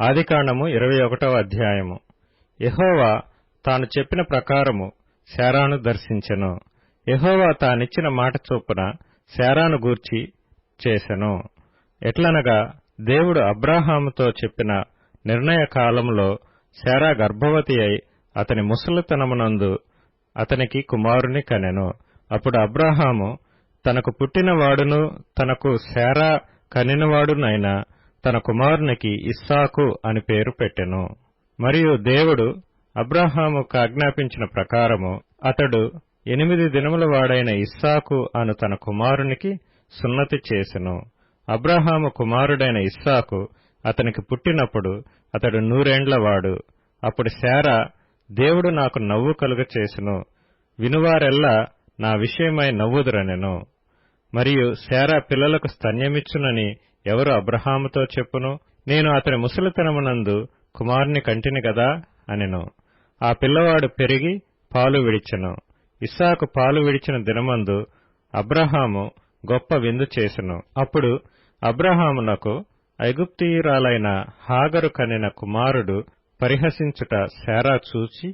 ఆదికాండము ఇరవై ఒకటవ అధ్యాయము. యహోవా తాను చెప్పిన ప్రకారము శారాను దర్శించెను. యహోవా తానిచ్చిన మాట చొప్పున శారాను గూర్చి చేసెను. ఎట్లనగా దేవుడు అబ్రాహాముతో చెప్పిన నిర్ణయ కాలంలో శారా గర్భవతి అయి అతని ముసలితనమునందు అతనికి కుమారుని కనెను. అప్పుడు అబ్రాహాము తనకు పుట్టినవాడును తనకు శారా కనినవాడునైనా తన కుమారునికి ఇస్సాకు అని పేరు పెట్టెను. మరియు దేవుడు అబ్రహాముకు ఆజ్ఞాపించిన ప్రకారము అతడు ఎనిమిది దినముల వాడైన ఇస్సాకు అను తన కుమారునికి సున్నతి చేసెను. అబ్రహాము కుమారుడైన ఇస్సాకు అతనికి పుట్టినప్పుడు అతడు నూరేండ్లవాడు అప్పుడు శారా దేవుడు నాకు నవ్వు కలుగ చేసెను. వినువారెల్లా నా విషయమై నవ్వుదురనెను. మరియు శారా పిల్లలకు స్తన్యమిచ్చునని ఎవరు అబ్రహాముతో చెప్పును? నేను అతని ముసలితనమునందు కుమారుని కంటిని గదా అనెను. ఆ పిల్లవాడు పెరిగి పాలు విడిచెను. ఇస్సాకు పాలు విడిచిన దినమందు అబ్రహాము గొప్ప విందు చేసెను. అప్పుడు అబ్రహామునకు ఐగుప్తీయురాలైన హాగరు కనిన కుమారుడు పరిహసించుట శారా చూచి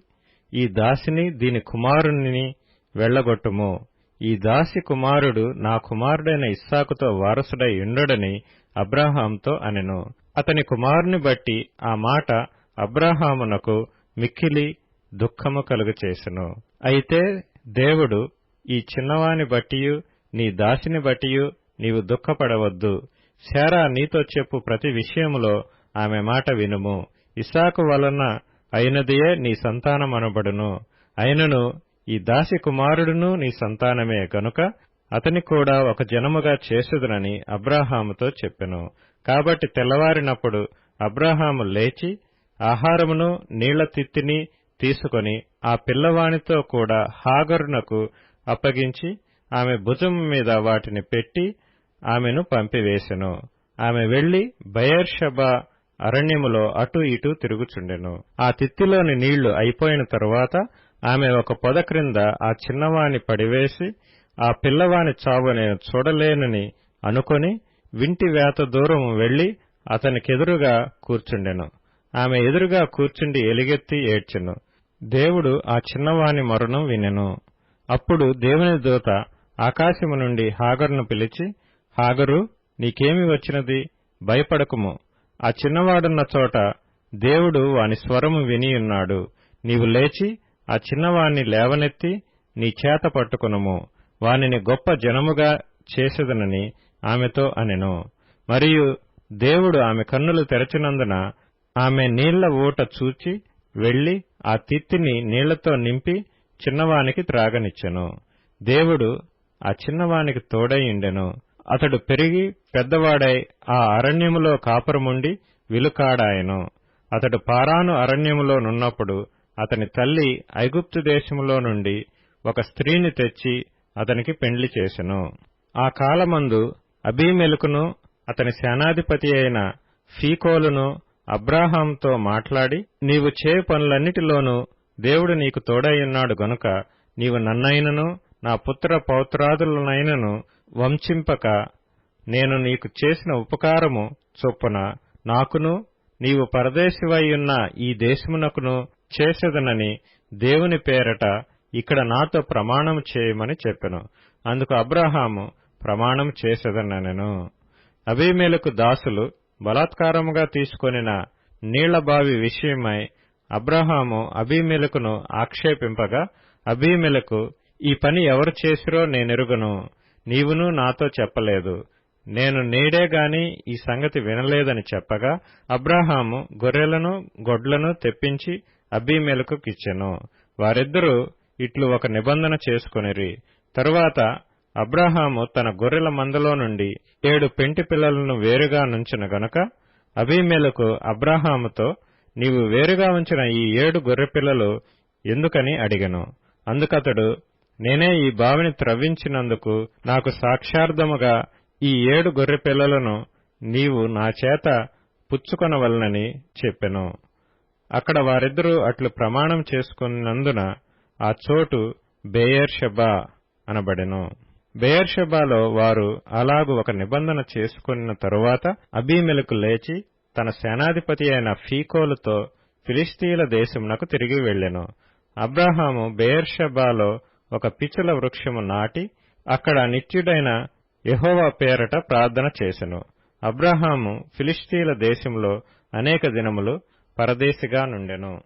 ఈ దాసిని దీని కుమారుని వెళ్ళగొట్టుము ఈ దాసి కుమారుడు నా కుమారుడైన ఇస్సాకుతో వారసుడై ఉండడని అబ్రాహాంతో అనెను. అతని కుమారుని బట్టి ఆ మాట అబ్రాహామునకు మిక్కిలి దుఃఖము కలుగచేసెను. అయితే దేవుడు ఈ చిన్నవాని బట్టియు నీ దాసిని బట్టియు నీవు దుఃఖపడవద్దు. శారా నీతో చెప్పు ప్రతి విషయములో ఆమె మాట వినుము. ఇసాకు వలన అయినదియే నీ సంతానమనబడును. అయినను ఈ దాసి కుమారుడును నీ సంతానమే. గనుక అతని కూడా ఒక జనముగా చేసుదునని అబ్రాహాముతో చెప్పెను. కాబట్టి తెల్లవారినప్పుడు అబ్రాహాము లేచి ఆహారమును నీళ్ళ తిత్తిని తీసుకొని ఆ పిల్లవానితో కూడా హాగరునకు అప్పగించి ఆమె భుజం మీద వాటిని పెట్టి ఆమెను పంపివేశెను ఆమె వెళ్ళి బయర్షబా అరణ్యములో అటూ ఇటూ తిరుగుచుండెను. ఆ తిత్తిలోని నీళ్ళు అయిపోయిన తరువాత ఆమె ఒక పొద క్రింద ఆ చిన్నవాని పడివేసి ఆ పిల్లవాని చావు నేను చూడలేనని అనుకొని వింటి వేత దూరం వెళ్ళి అతనికెదురుగా కూర్చుండెను. ఆమె ఎదురుగా కూర్చుండి ఎలుగెత్తి ఏడ్చెను. దేవుడు ఆ చిన్నవాని మరణం వినెను. అప్పుడు దేవుని దూత ఆకాశము నుండి హాగరును పిలిచి హాగరు నీకేమి వచ్చినది? భయపడకుము. ఆ చిన్నవాడున్న చోట దేవుడు వాని స్వరము వినియున్నాడు నీవు లేచి ఆ చిన్నవాణ్ణి లేవనెత్తి నీ చేత పట్టుకునుము. వానిని గొప్ప జనముగా చేసేదనని ఆమెతో అనెను. మరియు దేవుడు ఆమె కన్నులు తెరచినందున ఆమె నీళ్ళ ఊట చూచి వెళ్ళి ఆ తిత్తిని నీళ్ళతో నింపి చిన్నవానికి త్రాగనిచ్చెను. దేవుడు ఆ చిన్నవానికి తోడైయుండెను అతడు పెరిగి పెద్దవాడై ఆ అరణ్యములో కాపురముండి విలుకాడాయను. అతడు పారాను అరణ్యములో నున్నప్పుడు అతని తల్లి ఐగుప్తు దేశములో నుండి ఒక స్త్రీని తెచ్చి అతనికి పెండ్లి చేసెను. ఆ కాలమందు అబీమెలుకును అతని సేనాధిపతి అయిన ఫీకోలును అబ్రాహాంతో మాట్లాడి నీవు చే పనులన్నిటిలోనూ దేవుడు నీకు తోడయ్యున్నాడు గనుక నీవు నన్నైనను నా పుత్ర పౌత్రాదులనైనను వంచింపక నేను నీకు చేసిన ఉపకారము చొప్పున నాకును నీవు పరదేశివయ్యున్న ఈ దేశమునకును చేసేదనని దేవుని పేరట ఇక్కడ నాతో ప్రమాణం చేయమని చెప్పెను. అందుకు అబ్రహాము ప్రమాణం చేసేదనెను అభిమేలకు దాసులు బలాత్కారముగా తీసుకొనిన నీళ్ళబావి విషయమై అబ్రహాము అభిమేలకును ఆక్షేపింపగా అభిమేలకు ఈ పని ఎవరు చేసిరో నేనెరుగను. నీవును నాతో చెప్పలేదు. నేను నేడే గాని ఈ సంగతి వినలేదని చెప్పగా అబ్రహాము గొర్రెలను గొడ్లను తెప్పించి అబీమెలకుకిచ్చెను వారిద్దరూ ఇట్లు ఒక నిబంధన చేసుకొనిరి. తరువాత అబ్రహాము తన గొర్రెల మందలో నుండి ఏడు పెంటి పిల్లలను వేరుగా నుంచిన గనుక అభిమేలకు అబ్రహాముతో నీవు వేరుగా ఉంచిన ఈ ఏడు గొర్రెపిల్లలు ఎందుకని అడిగను? అందుకతడు నేనే ఈ బావిని త్రవ్వించినందుకు నాకు సాక్షార్థముగా ఈ ఏడు గొర్రెపిల్లలను నీవు నా చేత పుచ్చుకొనవలనని చెప్పెను. అక్కడ వారిద్దరూ అట్లు ప్రమాణం చేసుకున్నందున ఆ చోటు బేయర్షబా అనబడెను. బేయర్షబాలో వారు అలాగు ఒక నిబంధన చేసుకున్న తరువాత అబీమెలకు లేచి తన సేనాధిపతి అయిన ఫీకోలుతో ఫిలిస్తీన్ల దేశమునకు తిరిగి వెళ్ళెను. అబ్రాహాము బేయర్షబాలో ఒక పిచ్చుల వృక్షము నాటి అక్కడ నిత్యుడైన యహోవా పేరట ప్రార్థన చేసెను. అబ్రాహాము ఫిలిస్తీన్ల దేశంలో అనేక దినములు పరదేశిగా నుండెను.